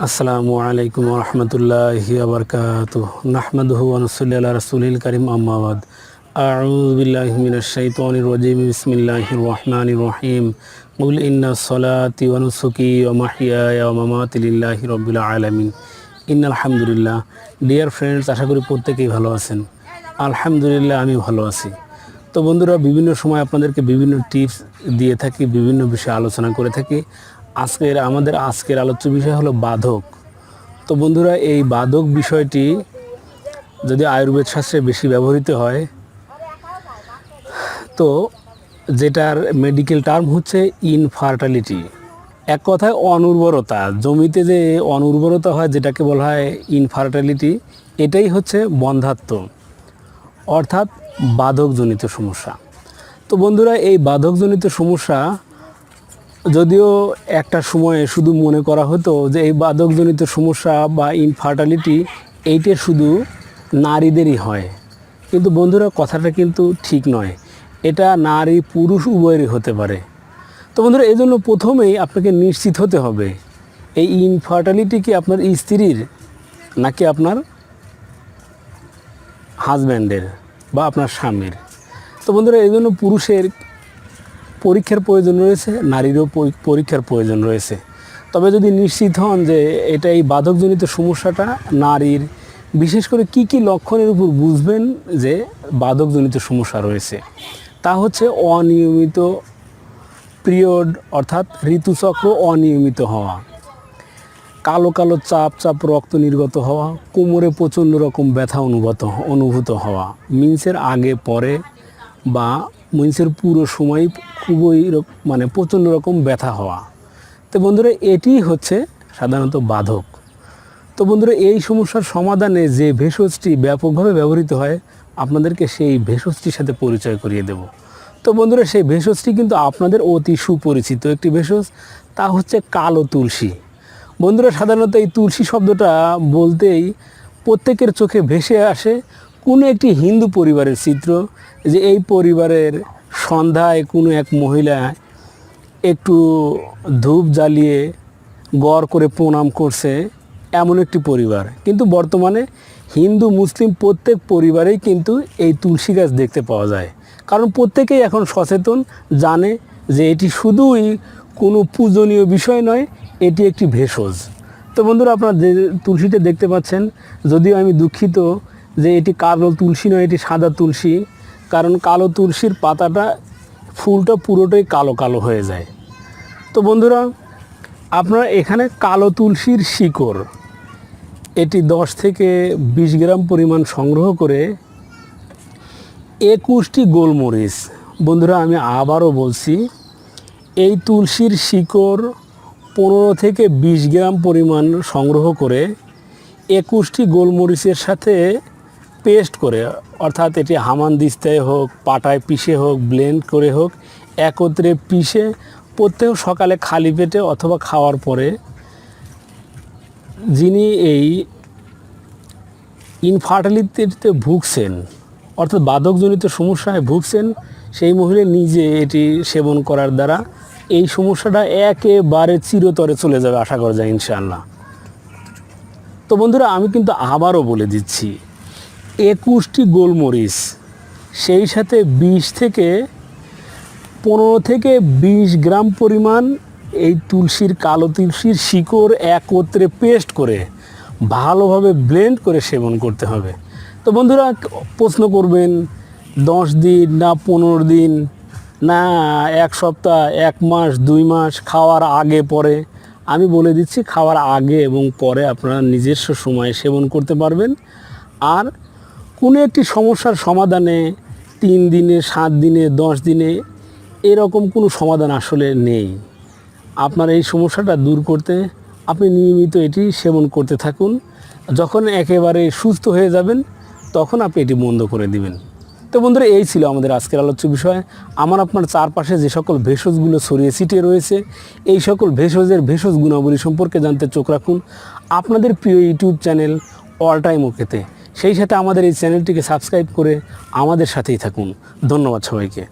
আসসালামু আলাইকুম রহমতুল্লাহি আবরকাত নাহমাদুহু ওয়ানুসাল্লি আলা রাসূলিল কারীম, আম্মা বাদ। আউযু বিল্লাহি মিনাশ শাইতানির রাজিম, বিসমিল্লাহির রহমানির রহিম। কুল ইন্না সলাতি ওয়া নুসুকি ওয়া মাহইয়ায়া ওয়া মামাতি লিল্লাহি রাব্বিল আলামিন। ইন্নাল হামদুলিল্লাহ। ডিয়ার ফ্রেন্ডস আশা করি প্রত্যেকেই ভালো আছেন। আলহামদুলিল্লাহ আমি ভালো আছি। তো বন্ধুরা, বিভিন্ন সময় আপনাদেরকে বিভিন্ন টিপস দিয়ে থাকি, বিভিন্ন বিষয়ে আলোচনা করে থাকি। আজকের আমাদের আজকের আলোচ্য বিষয় হলো বাধক। তো বন্ধুরা, এই বাধক বিষয়টি যদি আয়ুর্বেদ শাস্ত্রে বেশি ব্যবহৃত হয়, তো যেটার মেডিকেল টার্ম হচ্ছে ইনফার্টালিটি এক কথায় অনুর্বরতা। জমিতে যে অনুর্বরতা হয়, যেটাকে বলা হয় ইনফার্টালিটি এটাই হচ্ছে বন্ধাত্ম। অর্থাৎ বাধকজনিত সমস্যা। তো বন্ধুরা, এই বাধকজনিত সমস্যা যদিও একটা সময়ে শুধু মনে করা হতো যে এই বাদকজনিত সমস্যা বা ইনফার্টালিটি এইটা শুধু নারীদেরই হয়। কিন্তু বন্ধুরা, কথাটা কিন্তু ঠিক নয়। এটা নারী পুরুষ উভয়েরই হতে পারে। তো বন্ধুরা এই জন্য প্রথমেই আপনাকে নিশ্চিত হতে হবে, এই ইনফার্টালিটি কি আপনার স্ত্রীর নাকি আপনার হাজব্যান্ডের বা আপনার স্বামীর? তো বন্ধুরা এই জন্য পুরুষের পরীক্ষার প্রয়োজন রয়েছে, নারীরও পরীক্ষার প্রয়োজন রয়েছে। তবে যদি নিশ্চিত হন যে এটা এই বাধকজনিত সমস্যাটা, নারীর বিশেষ করে কি কি লক্ষণের উপর বুঝবেন যে বাধকজনিত সমস্যা রয়েছে, তা হচ্ছে অনিয়মিত পিরিয়ড অর্থাৎ ঋতুচক্র অনিয়মিত হওয়া, কালো কালো চাপ চাপ রক্ত নির্গত হওয়া, কোমরে প্রচণ্ড রকম ব্যথা অনুভূত অনুভূত হওয়া, মিন্সের আগে, পরে বা মিন্সের পুরো সময় খুবই মানে প্রচণ্ড রকম ব্যথা হওয়া। তো বন্ধুরা, এটি হচ্ছে সাধারণত বাধক। তো বন্ধুরা, এই সমস্যার সমাধানে যে ভেষজটি ব্যাপকভাবে ব্যবহৃত হয়, আপনাদেরকে সেই ভেষজটির সাথে পরিচয় করিয়ে দেব। তো বন্ধুরা, সেই ভেষজটি কিন্তু আপনাদের অতি সুপরিচিত একটি ভেষজ, তা হচ্ছে কালো তুলসী। বন্ধুরা, সাধারণত এই তুলসী শব্দটা বলতেই প্রত্যেকের চোখে ভেসে আসে কোনো একটি হিন্দু পরিবারের চিত্র যে এই পরিবারের সন্ধ্যায় কোনো এক মহিলা একটু ধূপ জ্বালিয়ে গড় করে প্রণাম করছে এমন একটি পরিবার। কিন্তু বর্তমানে হিন্দু, মুসলিম প্রত্যেক পরিবারেই কিন্তু এই তুলসী গাছ দেখতে পাওয়া যায়। কারণ প্রত্যেকেই এখন সচেতন, জানে যে এটি শুধুই কোনো পূজনীয় বিষয় নয়, এটি একটি ভেষজ। তো বন্ধুরা, আপনারা যে তুলসীটা দেখতে পাচ্ছেন, যদিও আমি দুঃখিত যে এটি কালো তুলসী নয়, এটি সাদা তুলসী, কারণ কালো তুলসীর পাতাটা, ফুলটা পুরোটাই কালো কালো হয়ে যায়। তো বন্ধুরা, আপনারা এখানে কালো তুলসীর শিকড়, এটি দশ থেকে বিশ গ্রাম পরিমাণ সংগ্রহ করে একুশটি গোলমরিচ, বন্ধুরা আমি আবারও বলছি, এই তুলসীর শিকড় পনেরো থেকে বিশ গ্রাম পরিমাণ সংগ্রহ করে একুশটি গোলমরিচের সাথে পেস্ট করে, অর্থাৎ এটি হামান দিস্তায় হোক, পাটায় পিষে হোক, ব্লেন্ড করে হোক, একত্রে পিষে প্রত্যেক সকালে খালি পেটে অথবা খাওয়ার পরে যিনি এই ইনফার্টিলিটিতে ভুগছেন, অর্থাৎ বাধকজনিত সমস্যায় ভুগছেন, সেই মহিলা নিজে এটি সেবন করার দ্বারা এই সমস্যাটা একেবারে চিরতরে চলে যাবে, আশা করা যায় ইনশাআল্লাহ। তো বন্ধুরা, আমি কিন্তু আবারও বলে দিচ্ছি একুশটি গোলমরিচ, সেই সাথে বিশ থেকে পনেরো থেকে বিশ গ্রাম পরিমাণ এই তুলসীর কালো তুলসীর শিকড় একত্রে পেস্ট করে ভালোভাবে ব্লেন্ড করে সেবন করতে হবে। তো বন্ধুরা, প্রশ্ন করবেন, দশ দিন না পনেরো দিন, না এক সপ্তাহ, এক মাস, দুই মাস, খাওয়ার আগে, পরে? আমি বলে দিচ্ছি, খাওয়ার আগে এবং পরে আপনারা নিজস্ব সময়ে সেবন করতে পারবেন। আর কোনো একটি সমস্যার সমাধানে তিন দিনে, সাত দিনে, দশ দিনে এরকম কোনো সমাধান আসলে নেই। আপনার এই সমস্যাটা দূর করতে, আপনি নিয়মিত এটি সেবন করতে থাকুন। যখন একেবারে সুস্থ হয়ে যাবেন, তখন আপনি এটি বন্ধ করে দিবেন। তো বন্ধুরা, এই ছিল আমাদের আজকের আলোচ্য বিষয়। আমার আপনার চারপাশে যে সকল ভেষজগুলো ছড়িয়ে ছিটিয়ে রয়েছে, এই সকল ভেষজের ভেষজ গুণাবলী সম্পর্কে জানতে চোখ রাখুন। আপনাদের প্রিয় ইউটিউব চ্যানেল অল টাইম ওকেতে। সেই সাথে আমাদের এই চ্যানেলটিকে সাবস্ক্রাইব করে আমাদের সাথেই থাকুন। ধন্যবাদ সবাইকে।